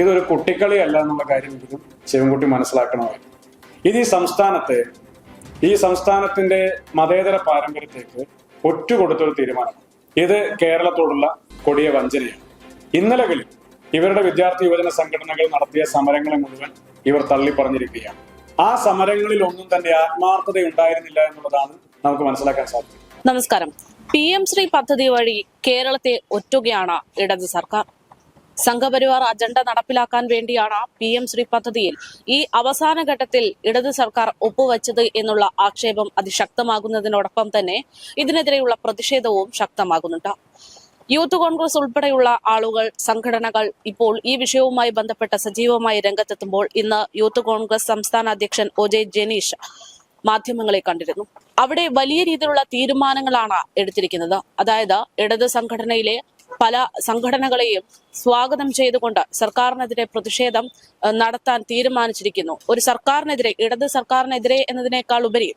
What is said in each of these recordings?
ഇതൊരു കുട്ടിക്കളിയല്ല എന്നുള്ള കാര്യം എങ്കിലും ശിവൻകുട്ടി മനസ്സിലാക്കണമായിരുന്നു. ഇത് ഈ സംസ്ഥാനത്തെ ഈ സംസ്ഥാനത്തിന്റെ മതേതര പാരമ്പര്യത്തേക്ക് ഒറ്റുകൊടുത്തൊരു തീരുമാനം ഇത് കേരളത്തോടുള്ള കൊടിയ വഞ്ചനയാണ്. ഇന്നലകളിൽ ഇവരുടെ വിദ്യാർത്ഥി യുവജന സംഘടനകൾ നടത്തിയ സമരങ്ങളെ മുഴുവൻ ഇവർ തള്ളി പറഞ്ഞിരിക്കുകയാണ് ആ സമരങ്ങളിൽ ഒന്നും തന്നെ ആത്മാർത്ഥത ഉണ്ടായിരുന്നില്ല എന്നുള്ളതാണ് നമുക്ക് മനസ്സിലാക്കാൻ സാധിക്കും നമസ്കാരം. പി എം ശ്രീ പദ്ധതി വഴി കേരളത്തെ ഒറ്റുകയാണ് ഇടത് സർക്കാർ. സംഘപരിവാർ അജണ്ട നടപ്പിലാക്കാൻ വേണ്ടിയാണ് പി എം ശ്രീ പദ്ധതിയിൽ ഈ അവസാന ഘട്ടത്തിൽ ഇടത് സർക്കാർ ഒപ്പുവച്ചത് എന്നുള്ള ആക്ഷേപം അതിശക്തമാകുന്നതിനോടൊപ്പം തന്നെ ഇതിനെതിരെയുള്ള പ്രതിഷേധവും ശക്തമാകുന്നുണ്ട്. യൂത്ത് കോൺഗ്രസ് ഉൾപ്പെടെയുള്ള ആളുകൾ സംഘടനകൾ ഇപ്പോൾ ഈ വിഷയവുമായി ബന്ധപ്പെട്ട സജീവമായി രംഗത്തെത്തുമ്പോൾ ഇന്ന് യൂത്ത് കോൺഗ്രസ് സംസ്ഥാന അധ്യക്ഷൻ ഒ ജെ ജനീഷ് മാധ്യമങ്ങളെ കണ്ടിരുന്നു. അവിടെ വലിയ രീതിയിലുള്ള തീരുമാനങ്ങളാണ് എടുത്തിരിക്കുന്നത്. അതായത് ഇടത് സംഘടനയിലെ പല സംഘടനകളെയും സ്വാഗതം ചെയ്തുകൊണ്ട് സർക്കാരിനെതിരെ പ്രതിഷേധം നടത്താൻ തീരുമാനിച്ചിരിക്കുന്നു. ഒരു സർക്കാരിനെതിരെ ഇടത് സർക്കാരിനെതിരെ എന്നതിനേക്കാൾ ഉപരി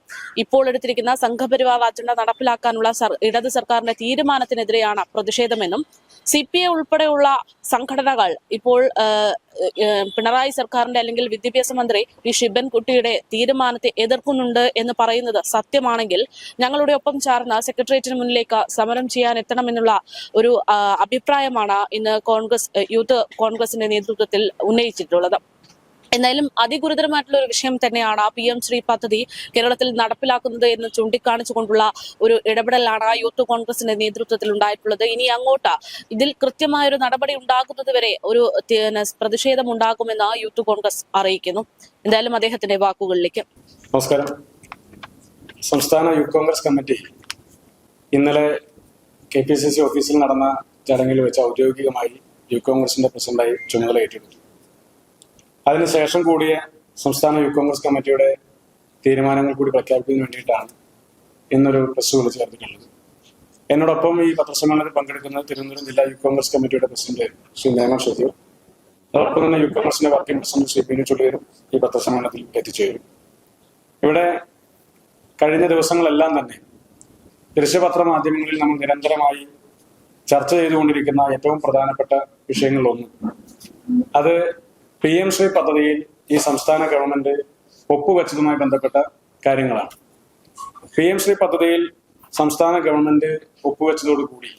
ഇപ്പോൾ എടുത്തിരിക്കുന്ന സംഘപരിവാർ അജണ്ട നടപ്പിലാക്കാനുള്ള ഇടത് സർക്കാരിന്റെ തീരുമാനത്തിനെതിരെയാണ് പ്രതിഷേധമെന്നും സി പി ഐ ഉൾപ്പെടെയുള്ള സംഘടനകൾ ഇപ്പോൾ പിണറായി സർക്കാരിന്റെ അല്ലെങ്കിൽ വിദ്യാഭ്യാസ മന്ത്രി വി ശിബൻകുട്ടിയുടെ തീരുമാനത്തെ എതിർക്കുന്നുണ്ട് എന്ന് പറയുന്നത് സത്യമാണെങ്കിൽ ഞങ്ങളുടെ ഒപ്പം ചേർന്ന് സെക്രട്ടേറിയറ്റിന് മുന്നിലേക്ക് സമരം ചെയ്യാൻ എത്തണമെന്നുള്ള ഒരു അഭിപ്രായമാണ് ഇന്ന് കോൺഗ്രസ് യൂത്ത് കോൺഗ്രസിന്റെ നേതൃത്വത്തിൽ ഉന്നയിച്ചിട്ടുള്ളത്. എന്തായാലും അതിഗുരുതരമായിട്ടുള്ള ഒരു വിഷയം തന്നെയാണ് ആ പി എം ശ്രീ പദ്ധതി കേരളത്തിൽ നടപ്പിലാക്കുന്നത് എന്ന് ചൂണ്ടിക്കാണിച്ചുകൊണ്ടുള്ള ഒരു ഇടപെടലാണ് ആ യൂത്ത് കോൺഗ്രസിന്റെ നേതൃത്വത്തിൽ ഉണ്ടായിട്ടുള്ളത് ഇനി അങ്ങോട്ട് ഇതിൽ കൃത്യമായ ഒരു നടപടി ഉണ്ടാകുന്നത് വരെ ഒരു പ്രതിഷേധം ഉണ്ടാകുമെന്ന് ആ യൂത്ത് കോൺഗ്രസ് അറിയിക്കുന്നു. എന്തായാലും അദ്ദേഹത്തിന്റെ വാക്കുകളിലേക്ക്. നമസ്കാരം. സംസ്ഥാന യൂത്ത് കോൺഗ്രസ് കമ്മിറ്റി ഇന്നലെ കെ പി സി സി ഓഫീസിൽ നടന്ന ചടങ്ങിൽ വെച്ച് ഔദ്യോഗികമായി യൂത്ത് കോൺഗ്രസിന്റെ പ്രസിഡന്റായി ചുമതല ഏറ്റെടുത്തു അതിനുശേഷം കൂടിയ സംസ്ഥാന യൂത്ത് കോൺഗ്രസ് കമ്മിറ്റിയുടെ തീരുമാനങ്ങൾ കൂടി പ്രഖ്യാപിക്കുന്നതിന് വേണ്ടിയിട്ടാണ് ഇന്നൊരു പ്രസ് വിളിച്ചു ചേർത്തിട്ടുള്ളത്. എന്നോടൊപ്പം ഈ പത്രസമ്മേളനത്തിൽ പങ്കെടുക്കുന്ന തിരുവനന്തപുരം ജില്ലാ യൂത്ത് കോൺഗ്രസ് കമ്മിറ്റിയുടെ പ്രസിഡന്റ് ശ്രീ നേമ ഷെത്തൂർ അതോടൊപ്പം തന്നെ യൂത്ത് കോൺഗ്രസിന്റെ വർക്കിംഗ് പ്രസിഡന്റ് ശ്രീ പിനു ചുള്ളിയരും ഈ പത്രസമ്മേളനത്തിൽ എത്തിച്ചേരും. ഇവിടെ കഴിഞ്ഞ ദിവസങ്ങളെല്ലാം തന്നെ ദൃശ്യപത്ര മാധ്യമങ്ങളിൽ നമ്മൾ നിരന്തരമായി ചർച്ച ചെയ്തുകൊണ്ടിരിക്കുന്ന ഏറ്റവും പ്രധാനപ്പെട്ട വിഷയങ്ങളിലൊന്ന്. അത് പി എം ശ്രീ പദ്ധതിയിൽ ഈ സംസ്ഥാന ഗവൺമെന്റ് ഒപ്പുവെച്ചതുമായി ബന്ധപ്പെട്ട കാര്യങ്ങളാണ്. പി എം ശ്രീ പദ്ധതിയിൽ സംസ്ഥാന ഗവൺമെന്റ് ഒപ്പുവെച്ചതോടുകൂടി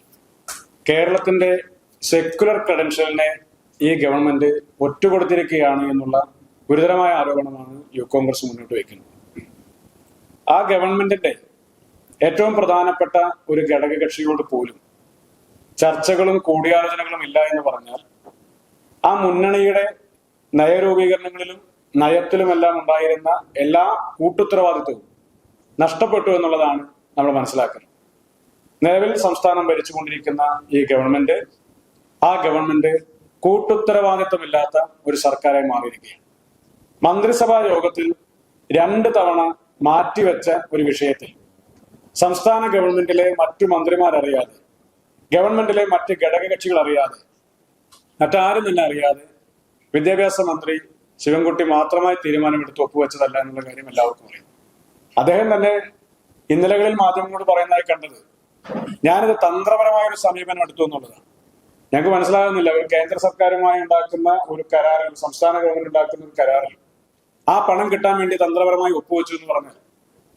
കേരളത്തിന്റെ സെക്യുലർ ക്രെഡൻഷ്യലിനെ ഈ ഗവൺമെന്റ് ഒറ്റുകൊടുത്തിരിക്കുകയാണ് എന്നുള്ള ഗുരുതരമായ ആരോപണമാണ് യു കോൺഗ്രസ് മുന്നോട്ട് വയ്ക്കുന്നത്. ആ ഗവൺമെന്റിന്റെ ഏറ്റവും പ്രധാനപ്പെട്ട ഒരു ഘടക കക്ഷിയോട് പോലും ചർച്ചകളും കൂടിയാലോചനകളും ഇല്ല എന്ന് പറഞ്ഞാൽ ആ മുന്നണിയുടെ നയരൂപീകരണങ്ങളിലും നയത്തിലുമെല്ലാം ഉണ്ടായിരുന്ന എല്ലാ കൂട്ടുത്തരവാദിത്വവും നഷ്ടപ്പെട്ടു എന്നുള്ളതാണ് നമ്മൾ മനസ്സിലാക്കുന്നത്. നിലവിൽ സംസ്ഥാനം ഭരിച്ചുകൊണ്ടിരിക്കുന്ന ഈ ഗവൺമെന്റ് ആ ഗവൺമെന്റ് കൂട്ടുത്തരവാദിത്വമില്ലാത്ത ഒരു സർക്കാരായി മാറിയിരിക്കുകയാണ്. മന്ത്രിസഭാ യോഗത്തിൽ രണ്ട് തവണ മാറ്റിവെച്ച ഒരു വിഷയത്തിൽ സംസ്ഥാന ഗവൺമെന്റിലെ മറ്റു മന്ത്രിമാരറിയാതെ ഗവൺമെന്റിലെ മറ്റ് ഘടകകക്ഷികൾ അറിയാതെ മറ്റാരും തന്നെ അറിയാതെ വിദ്യാഭ്യാസ മന്ത്രി ശിവൻകുട്ടി മാത്രമായി തീരുമാനമെടുത്ത് ഒപ്പുവെച്ചതല്ല എന്നുള്ള കാര്യം എല്ലാവർക്കും അറിയാം. അദ്ദേഹം തന്നെ ഇന്നലകളിൽ മാധ്യമങ്ങളോട് പറയുന്നതായി കണ്ടത് ഞാനിത് തന്ത്രപരമായ ഒരു സമീപനം എടുത്തു എന്നുള്ളതാണ്. ഞങ്ങൾക്ക് മനസ്സിലാകുന്നില്ല ഒരു കേന്ദ്ര സർക്കാരുമായി ഉണ്ടാക്കുന്ന ഒരു കരാറിൽ സംസ്ഥാന ഗവൺമെന്റ് ഉണ്ടാക്കുന്ന ഒരു കരാറിൽ ആ പണം കിട്ടാൻ വേണ്ടി തന്ത്രപരമായി ഒപ്പുവെച്ചു എന്ന് പറഞ്ഞാൽ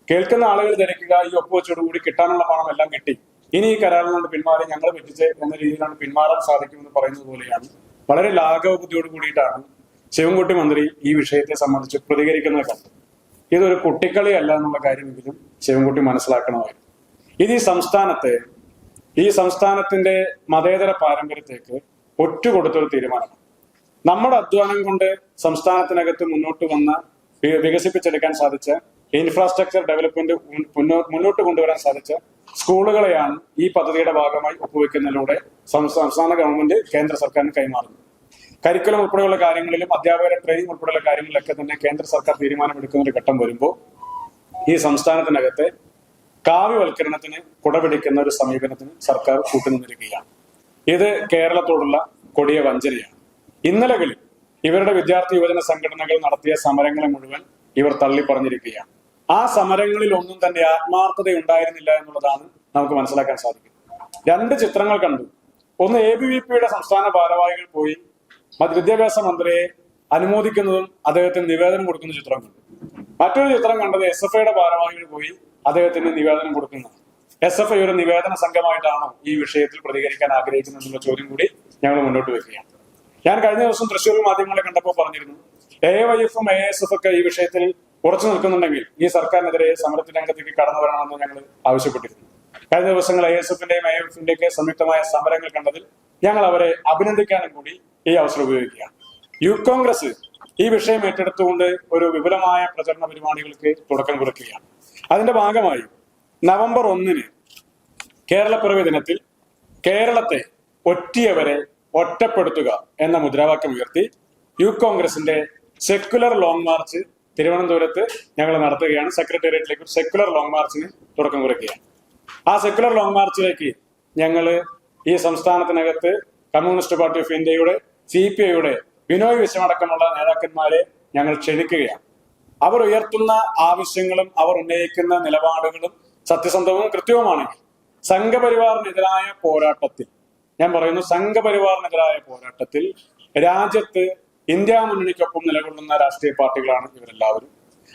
കേൾക്കുന്ന ആളുകൾ ധരിക്കുക ഈ ഒപ്പുവെച്ചോടുകൂടി കിട്ടാനുള്ള പണം എല്ലാം കിട്ടി. ഇനി ഈ കരാറിൽ നിന്ന് പിന്മാറി ഞങ്ങൾ പറ്റിച്ച് എന്ന രീതിയിലാണ് പിന്മാറാൻ സാധിക്കുമെന്ന് പറയുന്നത് പോലെയാണ് വളരെ ലാഘവ ബുദ്ധിയോട് കൂടിയിട്ടാണ് ശിവൻകുട്ടി മന്ത്രി ഈ വിഷയത്തെ സംബന്ധിച്ച് പ്രതികരിക്കുന്നത് കണ്ടത്. ഇതൊരു കുട്ടിക്കളിയല്ല എന്നുള്ള കാര്യമെങ്കിലും ശിവൻകുട്ടി മനസ്സിലാക്കണമായിരുന്നു. ഇത് ഈ സംസ്ഥാനത്തെ ഈ സംസ്ഥാനത്തിന്റെ മതേതര പാരമ്പര്യത്തേക്ക് ഒറ്റുകൊടുത്തൊരു തീരുമാനമാണ്. നമ്മുടെ അധ്വാനം കൊണ്ട് സംസ്ഥാനത്തിനകത്ത് മുന്നോട്ട് വന്ന വികസിപ്പിച്ചെടുക്കാൻ സാധിച്ച ഇൻഫ്രാസ്ട്രക്ചർ ഡെവലപ്മെന്റ് മുന്നോട്ട് കൊണ്ടുവരാൻ സാധിച്ച സ്കൂളുകളെയാണ് ഈ പദ്ധതിയുടെ ഭാഗമായി ഒപ്പുവെക്കുന്നതിലൂടെ സംസ്ഥാ- സംസ്ഥാന ഗവൺമെന്റ് കേന്ദ്ര സർക്കാരിന് കൈമാറുന്നത്. കരിക്കുലം ഉൾപ്പെടെയുള്ള കാര്യങ്ങളിലും അധ്യാപകരെ ട്രെയിനിങ് ഉൾപ്പെടെയുള്ള കാര്യങ്ങളിലൊക്കെ തന്നെ കേന്ദ്ര സർക്കാർ തീരുമാനമെടുക്കുന്ന ഒരു ഘട്ടം വരുമ്പോൾ ഈ സംസ്ഥാനത്തിനകത്തെ കാവ്യവൽക്കരണത്തിന് കുടപിടിക്കുന്ന ഒരു സമീപനത്തിന് സർക്കാർ കൂട്ടുനിന്നിരിക്കുകയാണ്. ഇത് കേരളത്തോടുള്ള കൊടിയ വഞ്ചനയാണ്. ഇന്നലകളിൽ ഇവരുടെ വിദ്യാർത്ഥി യുവജന സംഘടനകൾ നടത്തിയ സമരങ്ങളെ മുഴുവൻ ഇവർ തള്ളിപ്പറഞ്ഞിരിക്കുകയാണ്. ആ സമരങ്ങളിൽ ഒന്നും തന്നെ ആത്മാർത്ഥത ഉണ്ടായിരുന്നില്ല എന്നുള്ളതാണ് നമുക്ക് മനസ്സിലാക്കാൻ സാധിക്കുന്നത്. രണ്ട് ചിത്രങ്ങൾ കണ്ടു. ഒന്ന് എ ബി വി പിയുടെ സംസ്ഥാന ഭാരവാഹികൾ പോയി വിദ്യാഭ്യാസ മന്ത്രിയെ അനുമോദിക്കുന്നതും അദ്ദേഹത്തിന് നിവേദനം കൊടുക്കുന്ന ചിത്രം കണ്ടു മറ്റൊരു ചിത്രം കണ്ടത് എസ് എഫ് ഐയുടെ ഭാരവാഹികൾ പോയി അദ്ദേഹത്തിന് നിവേദനം കൊടുക്കുന്നു. എസ് എഫ് ഐ ഒരു നിവേദന സംഘമായിട്ടാണോ ഈ വിഷയത്തിൽ പ്രതികരിക്കാൻ ആഗ്രഹിക്കുന്നത് എന്നുള്ള ചോദ്യം കൂടി ഞങ്ങൾ മുന്നോട്ട് വെക്കുകയാണ് ഞാൻ കഴിഞ്ഞ ദിവസം തൃശ്ശൂർ മാധ്യമങ്ങളെ കണ്ടപ്പോൾ പറഞ്ഞിരുന്നു എ വൈ എഫും എ എസ് എഫ് ഒക്കെ ഈ വിഷയത്തിൽ ഉറച്ചു നിൽക്കുന്നുണ്ടെങ്കിൽ ഈ സർക്കാരിനെതിരെ സമരത്തിന്റെ രംഗത്തേക്ക് കടന്നു വരണമെന്ന് ഞങ്ങൾ ആവശ്യപ്പെട്ടിരുന്നു. കഴിഞ്ഞ ദിവസങ്ങൾ എ എസ് എഫിന്റെയും എ എഫിന്റെയൊക്കെ സംയുക്തമായ സമരങ്ങൾ കണ്ടതിൽ ഞങ്ങൾ അവരെ അഭിനന്ദിക്കാനും കൂടി ഈ അവസരം ഉപയോഗിക്കുകയാണ് യൂത്ത് കോൺഗ്രസ് ഈ വിഷയം ഏറ്റെടുത്തുകൊണ്ട് ഒരു വിപുലമായ പ്രചരണ പരിപാടികൾക്ക് തുടക്കം കുറിക്കുകയാണ്. അതിന്റെ ഭാഗമായി നവംബർ ഒന്നിന് കേരളപ്പിറവി ദിനത്തിൽ കേരളത്തെ ഒറ്റിയവരെ ഒറ്റപ്പെടുത്തുക എന്ന മുദ്രാവാക്യം ഉയർത്തി യൂത്ത് കോൺഗ്രസിന്റെ സെക്കുലർ ലോങ് മാർച്ച് തിരുവനന്തപുരത്ത് ഞങ്ങൾ നടത്തുകയാണ്. സെക്രട്ടേറിയറ്റിലേക്ക് സെക്കുലർ ലോങ് മാർച്ചിന് തുടക്കം കുറിക്കുകയാണ്. ആ സെക്കുലർ ലോങ് മാർച്ചിലേക്ക് ഞങ്ങൾ ഈ സംസ്ഥാനത്തിനകത്ത് കമ്മ്യൂണിസ്റ്റ് പാർട്ടി ഓഫ് ഇന്ത്യയുടെ സി പി ഐയുടെ ബിനോയ് വിശ്വമടക്കമുള്ള നേതാക്കന്മാരെ ഞങ്ങൾ ക്ഷണിക്കുകയാണ്. അവർ ഉയർത്തുന്ന ആവശ്യങ്ങളും അവർ ഉന്നയിക്കുന്ന നിലപാടുകളും സത്യസന്ധവും കൃത്യവുമാണെങ്കിൽ സംഘപരിവാറിനെതിരായ പോരാട്ടത്തിൽ ഞാൻ പറയുന്നു സംഘപരിവാറിനെതിരായ പോരാട്ടത്തിൽ രാജ്യത്ത് ഇന്ത്യ മുന്നണിക്കൊപ്പം നിലകൊള്ളുന്ന രാഷ്ട്രീയ പാർട്ടികളാണ് ഇവരെല്ലാവരും.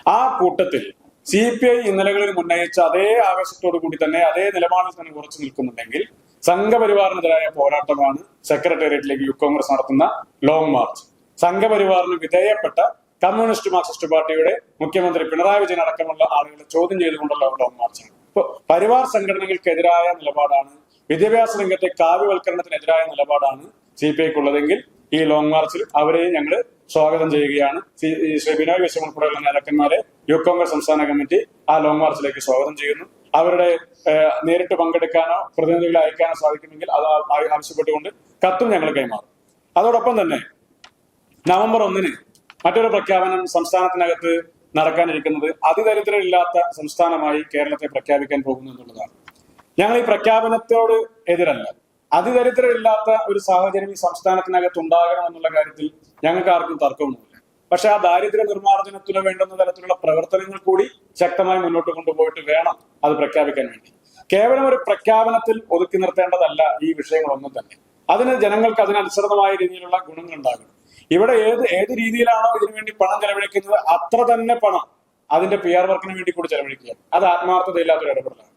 ആ കൂട്ടത്തിൽ സി പി ഐ ഇന്നലകളിൽ ഉന്നയിച്ച അതേ ആവേശത്തോടു കൂടി തന്നെ അതേ നിലപാടിൽ തന്നെ ഉറച്ചു നിൽക്കുന്നുണ്ടെങ്കിൽ സംഘപരിവാറിനെതിരായ പോരാട്ടമാണ് സെക്രട്ടേറിയറ്റിലേക്ക് യൂത്ത് കോൺഗ്രസ് നടത്തുന്ന ലോങ് മാർച്ച് സംഘപരിവാറിന് വിധേയപ്പെട്ട കമ്മ്യൂണിസ്റ്റ് മാർക്സിസ്റ്റ് പാർട്ടിയുടെ മുഖ്യമന്ത്രി പിണറായി വിജയൻ അടക്കമുള്ള ആളുകളെ ചോദ്യം ചെയ്തുകൊണ്ടുള്ള ലോങ് മാർച്ച് ഇപ്പൊ പരിവാർ സംഘടനകൾക്കെതിരായ നിലപാടാണ് വിദ്യാഭ്യാസ രംഗത്തെ കാവ്യവൽക്കരണത്തിനെതിരായ നിലപാടാണ് സി പി ഐക്കുള്ളതെങ്കിൽ ഈ ലോങ് മാർച്ചിൽ അവരെയും ഞങ്ങൾ സ്വാഗതം ചെയ്യുകയാണ്. ശ്രീ ബിനോയ് വിശ്വം ഉൾപ്പെടെയുള്ള നേതാക്കന്മാരെ യൂത്ത് കോൺഗ്രസ് സംസ്ഥാന കമ്മിറ്റി ആ ലോങ് മാർച്ചിലേക്ക് സ്വാഗതം ചെയ്യുന്നു. അവരുടെ നേരിട്ട് പങ്കെടുക്കാനോ പ്രതിനിധികളെ അയക്കാനോ സാധിക്കുമെങ്കിൽ അത് ആവശ്യപ്പെട്ടുകൊണ്ട് കത്തും ഞങ്ങൾ കൈമാറും. അതോടൊപ്പം തന്നെ നവംബർ ഒന്നിന് മറ്റൊരു പ്രഖ്യാപനം സംസ്ഥാനത്തിനകത്ത് നടക്കാനിരിക്കുന്നത് അതിദരിദ്രരില്ലാത്ത സംസ്ഥാനമായി കേരളത്തെ പ്രഖ്യാപിക്കാൻ പോകുന്നു എന്നുള്ളതാണ്. ഞങ്ങൾ ഈ പ്രഖ്യാപനത്തോട് എതിരല്ല. അതിദരിദ്രരില്ലാത്ത ഒരു സാഹചര്യം ഈ സംസ്ഥാനത്തിനകത്ത് ഉണ്ടാകണം എന്നുള്ള കാര്യത്തിൽ ഞങ്ങൾക്ക് ആർക്കും തർക്കമൊന്നുമില്ല. പക്ഷെ ആ ദാരിദ്ര്യ നിർമ്മാർജനത്തിന് വേണ്ടുന്ന തരത്തിലുള്ള പ്രവർത്തനങ്ങൾ കൂടി ശക്തമായി മുന്നോട്ട് കൊണ്ടുപോയിട്ട് വേണം അത് പ്രഖ്യാപിക്കാൻ വേണ്ടി. കേവലം ഒരു പ്രഖ്യാപനത്തിൽ ഒതുക്കി നിർത്തേണ്ടതല്ല ഈ വിഷയങ്ങളൊന്നും തന്നെ. അതിന് ജനങ്ങൾക്ക് അതിനനുസൃതമായ രീതിയിലുള്ള ഗുണങ്ങൾ ഉണ്ടാകണം ഇവിടെ ഏത് ഏത് രീതിയിലാണോ ഇതിനു വേണ്ടി പണം ചെലവഴിക്കുന്നത് അത്ര തന്നെ പണം അതിന്റെ പി ആർ വർക്കിന് വേണ്ടി കൂടി ചെലവഴിക്കുക അത് ആത്മാർത്ഥതയില്ലാത്തൊരു ഇടപെടലാണ്.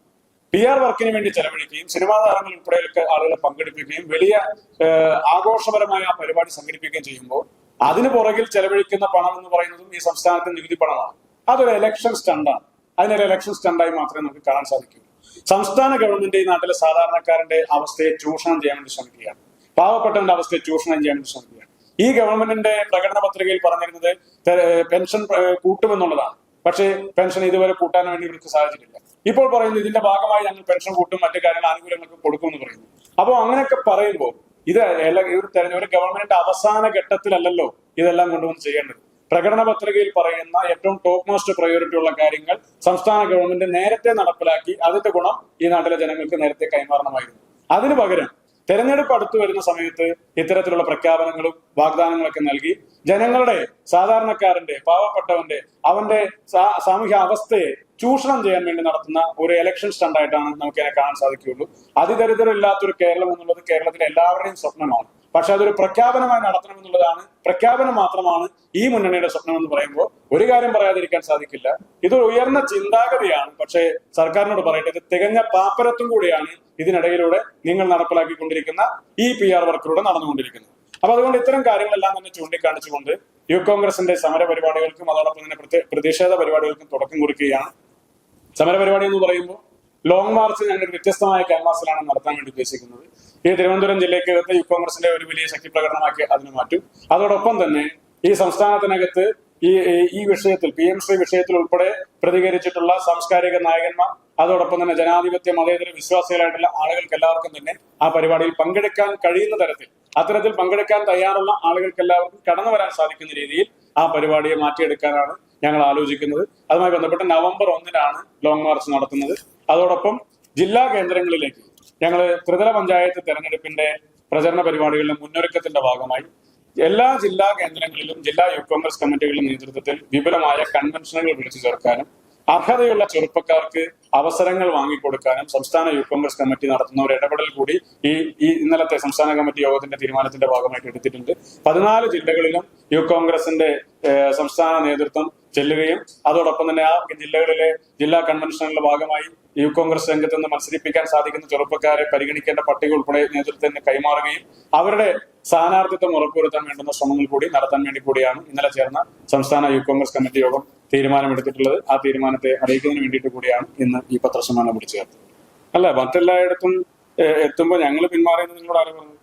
പി ആർ വർക്കിന് വേണ്ടി ചെലവഴിക്കുകയും സിനിമാ താരങ്ങൾ ഉൾപ്പെടെയൊക്കെ ആളുകളെ പങ്കെടുപ്പിക്കുകയും വലിയ ആഘോഷപരമായ ആ പരിപാടി സംഘടിപ്പിക്കുകയും ചെയ്യുമ്പോൾ അതിന് പുറകിൽ ചെലവഴിക്കുന്ന പണം എന്ന് പറയുന്നതും ഈ സംസ്ഥാനത്തെ നികുതി പണമാണ്. അതൊരു ഇലക്ഷൻ സ്റ്റണ്ടാണ് അതിനൊരു ഇലക്ഷൻ സ്റ്റണ്ടായി മാത്രമേ നമുക്ക് കാണാൻ സാധിക്കൂ. സംസ്ഥാന ഗവൺമെന്റ് ഈ നാട്ടിലെ സാധാരണക്കാരന്റെ അവസ്ഥയെ ചൂഷണം ചെയ്യാൻ വേണ്ടി ശ്രമിക്കുകയാണ്. പാവപ്പെട്ടവന്റെ അവസ്ഥയെ ചൂഷണം ചെയ്യാൻ വേണ്ടി ശ്രമിക്കുകയാണ്. ഈ ഗവൺമെന്റിന്റെ പ്രകടന പത്രികയിൽ പറഞ്ഞിരുന്നത് പെൻഷൻ കൂട്ടുമെന്നുള്ളതാണ്. പക്ഷേ പെൻഷൻ ഇതുവരെ കൂട്ടാൻ വേണ്ടി ഇവർക്ക് സാധിച്ചിട്ടില്ല. ഇപ്പോൾ പറയുന്നു ഇതിന്റെ ഭാഗമായി ഞങ്ങൾ പെൻഷൻ കൂട്ടും മറ്റു കാര്യങ്ങൾ ആനുകൂല്യങ്ങൾക്ക് കൊടുക്കുമെന്ന് പറയുന്നു. അപ്പോൾ അങ്ങനെയൊക്കെ പറയുമ്പോൾ ഇത് ഒരു തെരഞ്ഞെടുപ്പ് ഗവൺമെന്റിന്റെ അവസാന ഘട്ടത്തിലല്ലല്ലോ ഇതെല്ലാം കൊണ്ടുവന്ന് ചെയ്യേണ്ടത്. പ്രകടന പത്രികയിൽ പറയുന്ന ഏറ്റവും ടോപ്പ് മോസ്റ്റ് പ്രയോറിറ്റി ഉള്ള കാര്യങ്ങൾ സംസ്ഥാന ഗവൺമെന്റ് നേരത്തെ നടപ്പിലാക്കി അതിന്റെ ഗുണം ഈ നാട്ടിലെ ജനങ്ങൾക്ക് നേരത്തെ കൈമാറണമായിരുന്നു. അതിനു പകരം തെരഞ്ഞെടുപ്പ് അടുത്തു വരുന്ന സമയത്ത് ഇത്തരത്തിലുള്ള പ്രഖ്യാപനങ്ങളും വാഗ്ദാനങ്ങളൊക്കെ നൽകി ജനങ്ങളുടെ സാധാരണക്കാരന്റെ പാവപ്പെട്ടവന്റെ അവന്റെ സാമൂഹ്യ അവസ്ഥയെ ചൂഷണം ചെയ്യാൻ വേണ്ടി നടത്തുന്ന ഒരു എലക്ഷൻ സ്റ്റണ്ടായിട്ടാണ് നമുക്ക് അതിനെ കാണാൻ സാധിക്കുകയുള്ളൂ. അതിദരിദ്രമില്ലാത്തൊരു കേരളം എന്നുള്ളത് കേരളത്തിലെ എല്ലാവരുടെയും സ്വപ്നമാണ്. പക്ഷെ അതൊരു പ്രഖ്യാപനമായി നടത്തണം എന്നുള്ളതാണ്. പ്രഖ്യാപനം മാത്രമാണ് ഈ മുന്നണിയുടെ സ്വപ്നം എന്ന് പറയുമ്പോൾ ഒരു കാര്യം പറയാതിരിക്കാൻ സാധിക്കില്ല. ഇതൊരു ഉയർന്ന ചിന്താഗതിയാണ്. പക്ഷേ സർക്കാരിനോട് പറയട്ടെ ഇത് തികഞ്ഞ പാപ്പരത്വം കൂടിയാണ് ഇതിനിടയിലൂടെ നിങ്ങൾ നടപ്പിലാക്കിക്കൊണ്ടിരിക്കുന്ന ഈ പി ആർ വർക്കിലൂടെ നടന്നുകൊണ്ടിരിക്കുന്നത്. അപ്പൊ അതുകൊണ്ട് ഇത്തരം കാര്യങ്ങളെല്ലാം തന്നെ ചൂണ്ടിക്കാണിച്ചുകൊണ്ട് യൂത്ത് കോൺഗ്രസിന്റെ സമര പരിപാടികൾക്കും അതോടൊപ്പം തന്നെ പ്രതിഷേധ പരിപാടികൾക്കും തുടക്കം കുറിക്കുകയാണ്. സമര പരിപാടി എന്ന് പറയുമ്പോൾ ലോങ് മാർച്ച് ഞങ്ങൾ വ്യത്യസ്തമായ ക്യാൻവാസിലാണ് നടത്താൻ വേണ്ടി ഉദ്ദേശിക്കുന്നത്. ഈ തിരുവനന്തപുരം ജില്ലയ്ക്കകത്ത് യൂത്ത് കോൺഗ്രസിന്റെ ഒരു വലിയ ശക്തി പ്രകടനമാക്കി അതിന് മാറ്റും. അതോടൊപ്പം തന്നെ ഈ സംസ്ഥാനത്തിനകത്ത് ഈ- ഈ വിഷയത്തിൽ പി എം ശ്രീ വിഷയത്തിൽ ഉൾപ്പെടെ പ്രതികരിച്ചിട്ടുള്ള സാംസ്കാരിക നായകന്മാർ അതോടൊപ്പം തന്നെ ജനാധിപത്യ മതേതര വിശ്വാസികളായിട്ടുള്ള ആളുകൾക്ക് എല്ലാവർക്കും തന്നെ ആ പരിപാടിയിൽ പങ്കെടുക്കാൻ കഴിയുന്ന തരത്തിൽ അത്തരത്തിൽ പങ്കെടുക്കാൻ തയ്യാറുള്ള ആളുകൾക്ക് എല്ലാവർക്കും കടന്നു വരാൻ സാധിക്കുന്ന രീതിയിൽ ആ പരിപാടിയെ മാറ്റിയെടുക്കാനാണ് ഞങ്ങൾ ആലോചിക്കുന്നത്. അതുമായി ബന്ധപ്പെട്ട് നവംബർ ഒന്നിനാണ് ലോങ് മാർച്ച് നടത്തുന്നത്. അതോടൊപ്പം ജില്ലാ കേന്ദ്രങ്ങളിലേക്ക് ഞങ്ങൾ ത്രിതല പഞ്ചായത്ത് തെരഞ്ഞെടുപ്പിന്റെ പ്രചരണ പരിപാടികളുടെ മുന്നൊരുക്കത്തിന്റെ ഭാഗമായി എല്ലാ ജില്ലാ കേന്ദ്രങ്ങളിലും ജില്ലാ യൂത്ത് കോൺഗ്രസ് കമ്മിറ്റികളുടെ നേതൃത്വത്തിൽ വിപുലമായ കൺവെൻഷനുകൾ വിളിച്ചു ചേർക്കാനും അർഹതയുള്ള ചെറുപ്പക്കാർക്ക് അവസരങ്ങൾ വാങ്ങിക്കൊടുക്കാനും സംസ്ഥാന യൂത്ത് കോൺഗ്രസ് കമ്മിറ്റി നടത്തുന്ന ഒരു ഇടപെടൽ കൂടി ഈ ഈ ഇന്നലത്തെ സംസ്ഥാന കമ്മിറ്റി യോഗത്തിന്റെ തീരുമാനത്തിന്റെ ഭാഗമായിട്ട് എടുത്തിട്ടുണ്ട്. പതിനാല് ജില്ലകളിലും യൂത്ത് കോൺഗ്രസിന്റെ സംസ്ഥാന നേതൃത്വം ചെല്ലുകയും അതോടൊപ്പം തന്നെ ആ ജില്ലകളിലെ ജില്ലാ കൺവെൻഷനുകളുടെ ഭാഗമായി യൂത്ത് കോൺഗ്രസ് രംഗത്ത് നിന്ന് മത്സരിപ്പിക്കാൻ സാധിക്കുന്ന ചെറുപ്പക്കാരെ പരിഗണിക്കേണ്ട പട്ടിക ഉൾപ്പെടെ നേതൃത്വത്തിന് കൈമാറുകയും അവരുടെ സ്ഥാനാർത്ഥിത്വം ഉറപ്പുവരുത്താൻ വേണ്ടുന്ന ശ്രമങ്ങൾ കൂടി നടത്താൻ വേണ്ടി കൂടിയാണ് ഇന്നലെ ചേർന്ന സംസ്ഥാന യൂത്ത് കോൺഗ്രസ് കമ്മിറ്റി യോഗം തീരുമാനമെടുത്തിട്ടുള്ളത് ആ തീരുമാനത്തെ അറിയിക്കുന്നതിന് വേണ്ടിയിട്ട് കൂടിയാണ് ഇന്ന് ഈ പത്രസമ്മേളനം വിളിച്ചു ചേർത്തത് അല്ല മറ്റെല്ലായിടത്തും എത്തുമ്പോൾ ഞങ്ങൾ പിന്മാറിയെന്ന് നിങ്ങളോട് ആരും പറഞ്ഞു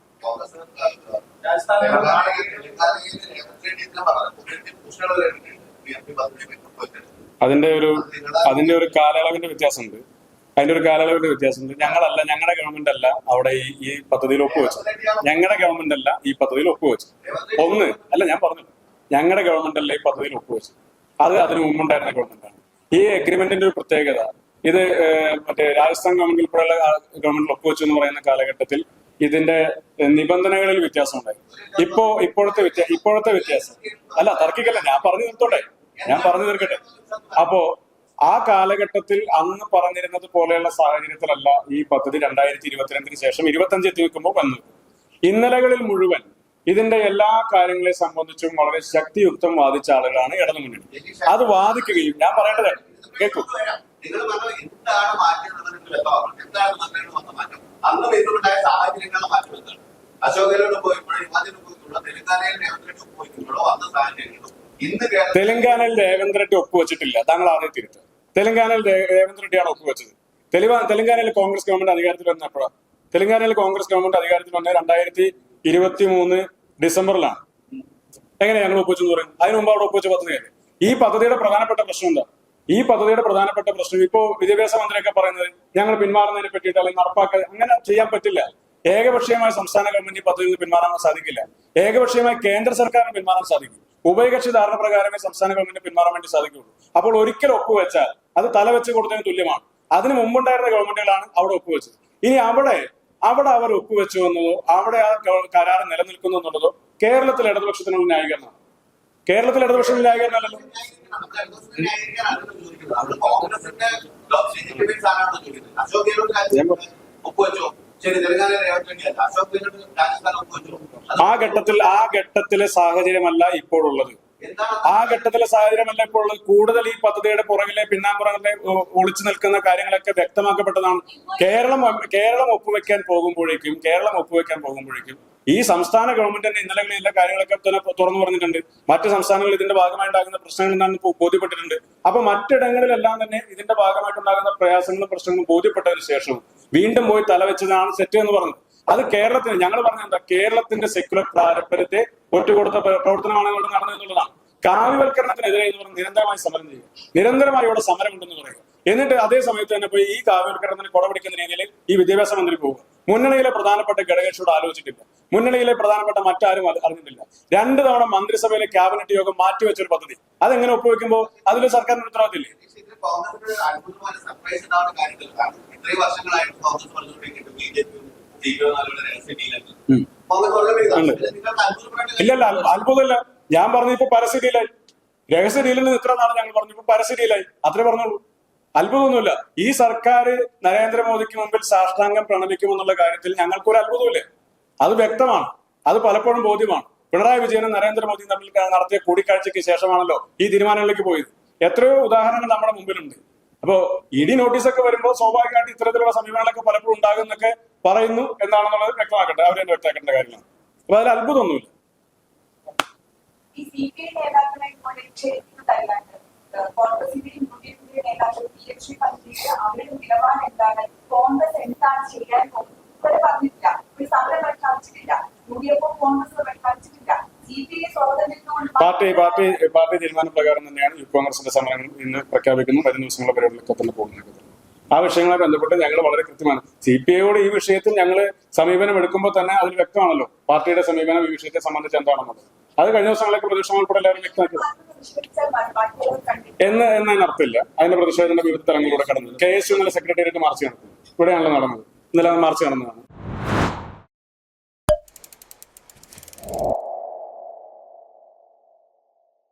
അതിന്റെ ഒരു അതിന്റെ ഒരു കാലയളവിന്റെ വ്യത്യാസമുണ്ട്. അതിന്റെ ഒരു കാലയളവിന്റെ വ്യത്യാസമുണ്ട്. ഞങ്ങളല്ല ഞങ്ങളുടെ ഗവൺമെന്റ് അല്ല അവിടെ ഈ ഈ പദ്ധതിയിൽ ഒപ്പുവെച്ചു ഞങ്ങളുടെ ഗവൺമെന്റ് അല്ല ഈ പദ്ധതിയിൽ ഒപ്പുവെച്ചു ഒന്ന് അല്ല ഞാൻ പറഞ്ഞു ഞങ്ങളുടെ ഗവൺമെന്റ് അല്ല ഈ പദ്ധതിയിൽ ഒപ്പുവെച്ചു അത് അതിന് മുമ്പുണ്ടായിരുന്ന ഗവൺമെന്റാണ് ഈ അഗ്രിമെന്റിന്റെ ഒരു പ്രത്യേകത ഇത് മറ്റേ രാജസ്ഥാൻ ഗവൺമെന്റ് ഉൾപ്പെടെയുള്ള ഗവൺമെന്റ് ഒപ്പുവെച്ചു എന്ന് പറയുന്ന കാലഘട്ടത്തിൽ ഇതിന്റെ നിബന്ധനകളിൽ വ്യത്യാസം ഉണ്ടായി ഇപ്പോ ഇപ്പോഴത്തെ വ്യത്യാസം ഇപ്പോഴത്തെ വ്യത്യാസം. അല്ല തർക്കിക്കല്ല ഞാൻ പറഞ്ഞു നിർത്തോട്ടെ ഞാൻ പറഞ്ഞു തീർക്കട്ടെ. അപ്പോ ആ കാലഘട്ടത്തിൽ അന്ന് പറഞ്ഞിരുന്നത് പോലെയുള്ള സാഹചര്യത്തിലല്ല ഈ പദ്ധതി രണ്ടായിരത്തി ഇരുപത്തിരണ്ടിന് ശേഷം ഇരുപത്തഞ്ച് എത്തി വെക്കുമ്പോൾ വന്നു ഇന്നലകളിൽ മുഴുവൻ ഇതിന്റെ എല്ലാ കാര്യങ്ങളെ സംബന്ധിച്ചും വളരെ ശക്തിയുക്തം വാദിച്ച ആളുകളാണ് ഇടതു മുന്നണി അത് വാദിക്കുകയും ഞാൻ പറയേണ്ടത് കേൾക്കൂ. നിങ്ങൾ പറഞ്ഞു എന്താണ് മാറ്റം എന്നതിന് വ്യക്തമാക്കണം എന്താണ് നന്മയുടെ വന്ന മാറ്റം? അന്ന് വരുന്നുണ്ടായ സാഹചര്യങ്ങളുടെ മാറ്റം എന്താണ്? അശോക് ഗെഹ്ലോട്ട് പോയപ്പോഴും ഹിമാചലിൽ പോയിട്ടുള്ള തെലങ്കാനയിൽ രേവന്ത് പോയിട്ടുള്ളോ വന്ന സാഹചര്യങ്ങളും? തെലങ്കാനയിൽ രേവന്ത് റെഡ്ഡി ഒപ്പുവെച്ചിട്ടില്ല താങ്കൾ ആദ്യം തിരുത്ത്. തെലങ്കാനയിൽ രേവന്ത് റെഡ്ഡിയാണ് ഒപ്പുവെച്ചത് തെലുവാ തെലങ്കാനയിൽ കോൺഗ്രസ് ഗവൺമെന്റ് അധികാരത്തിൽ വന്ന എപ്പോഴാണ് തെലങ്കാനയിൽ കോൺഗ്രസ് ഗവൺമെന്റ് അധികാരത്തിൽ വന്ന രണ്ടായിരത്തി ഇരുപത്തി മൂന്ന് ഡിസംബറിലാണ്. എങ്ങനെ ഞങ്ങൾ ഒപ്പുവെച്ചെന്ന് പറയും? അതിന് മുമ്പ് അവിടെ ഒപ്പുവെച്ച പദ്ധതിയല്ലേ ഈ പദ്ധതിയുടെ പ്രധാനപ്പെട്ട പ്രശ്നം എന്താ? ഈ പദ്ധതിയുടെ പ്രധാനപ്പെട്ട പ്രശ്നം ഇപ്പോ വിദ്യാഭ്യാസ മന്ത്രിയൊക്കെ പറയുന്നത് ഞങ്ങൾ പിന്മാറുന്നതിനെ പറ്റിയിട്ട് അല്ലെങ്കിൽ നടപ്പാക്കുക അങ്ങനെ ചെയ്യാൻ പറ്റില്ല. ഏകപക്ഷീയമായ സംസ്ഥാന ഗവൺമെന്റ് ഈ പദ്ധതിയിൽ നിന്ന് പിന്മാറാൻ സാധിക്കില്ല. ഏകപക്ഷീയമായ കേന്ദ്ര സർക്കാരിന് പിന്മാറാൻ സാധിക്കും ഉഭയകക്ഷി ധാരണ പ്രകാരമേ സംസ്ഥാന ഗവൺമെന്റ് പിന്മാറാൻ വേണ്ടി സാധിക്കുള്ളൂ അപ്പോൾ ഒരിക്കൽ ഒപ്പുവെച്ചാൽ അത് തലവെച്ച് കൊടുത്തതിന് തുല്യമാണ്. അതിന് മുമ്പുണ്ടായിരുന്ന ഗവൺമെന്റുകളാണ് അവിടെ ഒപ്പുവെച്ചത്. ഇനി അവിടെ അവിടെ അവർ ഒപ്പുവെച്ചു എന്നതോ അവിടെ ആ കരാർ നിലനിൽക്കുന്നു എന്നുള്ളതോ കേരളത്തിലെ ഇടതുപക്ഷത്തിനുള്ള ന്യായീകരണമാണ്. കേരളത്തിൽ ഇടതുപക്ഷത്തിന്റെ ന്യായീകരണം അല്ലല്ലോ ഒപ്പുവെച്ചോ? ആ ഘട്ടത്തിൽ ആ ഘട്ടത്തിലെ സാഹചര്യമല്ല ഇപ്പോഴുള്ളത്. ആ ഘട്ടത്തിലെ സാഹചര്യമല്ല ഇപ്പോൾ കൂടുതൽ ഈ പദ്ധതിയുടെ പുറകിലെ പിന്നാമ്പുറങ്ങളിലെ ഒളിച്ചു നിൽക്കുന്ന കാര്യങ്ങളൊക്കെ വ്യക്തമാക്കപ്പെട്ടതാണ്. കേരളം കേരളം ഒപ്പുവെക്കാൻ പോകുമ്പോഴേക്കും കേരളം ഒപ്പുവെക്കാൻ പോകുമ്പോഴേക്കും ഈ സംസ്ഥാന ഗവൺമെന്റ് തന്നെ ഇന്നലെ എല്ലാ കാര്യങ്ങളൊക്കെ തന്നെ തുറന്നു പറഞ്ഞിട്ടുണ്ട്. മറ്റ് സംസ്ഥാനങ്ങളിൽ ഇതിന്റെ ഭാഗമായി ഉണ്ടാകുന്ന പ്രശ്നങ്ങൾ എന്താണെന്ന് ബോധ്യപ്പെട്ടിട്ടുണ്ട്. അപ്പൊ മറ്റിടങ്ങളിലെല്ലാം തന്നെ ഇതിന്റെ ഭാഗമായിട്ടുണ്ടാകുന്ന പ്രയാസങ്ങളും പ്രശ്നങ്ങളും ബോധ്യപ്പെട്ടതിന് ശേഷം വീണ്ടും പോയി തലവെച്ചതാണ് സെറ്റ് എന്ന് പറഞ്ഞത് അത് കേരളത്തിന് ഞങ്ങൾ പറഞ്ഞ എന്താ? കേരളത്തിന്റെ സെക്യുലർ പാരമ്പര്യത്തെ ഒറ്റുകൊടുത്ത പ്ര- പ്രവർത്തനമാണ് ഇവിടെ നടന്നതെന്നുള്ളതാണ് കാവ്യവൽക്കരണത്തിനെതിരെ എന്ന് പറഞ്ഞ് നിരന്തരമായി സമരം ചെയ്യുക. നിരന്തരമായി ഇവിടെ സമരം ഉണ്ടെന്ന് പറയുക. എന്നിട്ട് അതേ സമയത്ത് തന്നെ പോയി ഈ കാവ്യവൽക്കരണത്തിന് കുടപിടിക്കുന്ന രീതിയിൽ ഈ വിദ്യാഭ്യാസ മന്ത്രി പോകുക മുന്നണിയിലെ പ്രധാനപ്പെട്ട ഘടകകക്ഷിയോട് ആലോചിച്ചിട്ടില്ല. മുന്നണിയിലെ പ്രധാനപ്പെട്ട മറ്റാരും അറിഞ്ഞിട്ടില്ല. രണ്ട് തവണ മന്ത്രിസഭയിലെ ക്യാബിനറ്റ് യോഗം മാറ്റിവെച്ച ഒരു പദ്ധതി. അതെങ്ങനെ ഒപ്പുവെക്കുമ്പോൾ അതിൽ സർക്കാരിന് ഉത്തരവാദിത്തമില്ലേ. ഇല്ലല്ല അത്ഭുതമല്ല. ഞാൻ പറഞ്ഞു ഇപ്പൊ പരസ്യയിലായി രഹസ്യ ഡീലിൽ നിന്ന് ഇത്ര നാളെ ഞങ്ങൾ പറഞ്ഞു ഇപ്പൊ പരസ്യയിലായി അത്രേ പറഞ്ഞുള്ളൂ. അത്ഭുതമൊന്നുമില്ല. ഈ സർക്കാർ നരേന്ദ്രമോദിക്ക് മുമ്പിൽ സാഷ്ടാംഗം പ്രണമിക്കുമെന്നുള്ള കാര്യത്തിൽ ഞങ്ങൾക്കൊരു അത്ഭുതമില്ല അത് വ്യക്തമാണ്. അത് പലപ്പോഴും ബോധ്യമാണ്. പിണറായി വിജയനും നരേന്ദ്രമോദിയും തമ്മിൽ നടത്തിയ കൂടിക്കാഴ്ചയ്ക്ക് ശേഷമാണല്ലോ ഈ തീരുമാനങ്ങളിലേക്ക് പോയത്. എത്രയോ ഉദാഹരണങ്ങൾ നമ്മുടെ മുമ്പിലുണ്ട്. അപ്പോ ഇടി നോട്ടീസൊക്കെ വരുമ്പോൾ സ്വാഭാവികമായിട്ട് ഇത്തരത്തിലുള്ള സമീപനങ്ങളൊക്കെ പലപ്പോഴും ഉണ്ടാകുന്നൊക്കെ പറയുന്നു എന്നാണെന്നുള്ളത് വ്യക്തമാക്കട്ടെ. അവരെ വ്യക്തമാക്കേണ്ട കാര്യമാണ് അപ്പൊ അതിൽ അത്ഭുതമൊന്നുമില്ല. സമരം പാർട്ടി പാർട്ടി പാർട്ടി തീരുമാനപ്രകാരം തന്നെയാണ് യൂത്ത് കോൺഗ്രസിന്റെ സമരങ്ങൾ ഇന്ന് പ്രഖ്യാപിക്കുന്നു വരും ദിവസങ്ങളുടെ പരിപാടികളൊക്കെ തന്നെ പോകുന്നത്. ആ വിഷയങ്ങളെ ബന്ധപ്പെട്ട് ഞങ്ങൾ വളരെ കൃത്യമാണ്. സി പി ഐയോട് ഈ വിഷയത്തിൽ ഞങ്ങൾ സമീപനം എടുക്കുമ്പോൾ തന്നെ അതിൽ വ്യക്തമാണല്ലോ. പാർട്ടിയുടെ സമീപനം ഈ വിഷയത്തെ സംബന്ധിച്ച് എന്താണെന്നുള്ളത്. അത് കഴിഞ്ഞ ദിവസങ്ങളൊക്കെ പ്രതിഷേധങ്ങൾ ഉൾപ്പെടെ എല്ലാവരും വ്യക്തമാക്കി. എന്ന്. എന്ന് അർത്ഥമില്ല. അതിന്റെ പ്രതിഷേധത്തിന്റെ വിവിധ തലങ്ങളിലൂടെ കടന്നത് കെ എസ് യു എന്നുള്ള സെക്രട്ടേറിയറ്റ് മാർച്ച് നടത്തി ഇവിടെയാണല്ലോ നടന്നത്. ഇന്നലെ മാർച്ച് നടന്നതാണ്.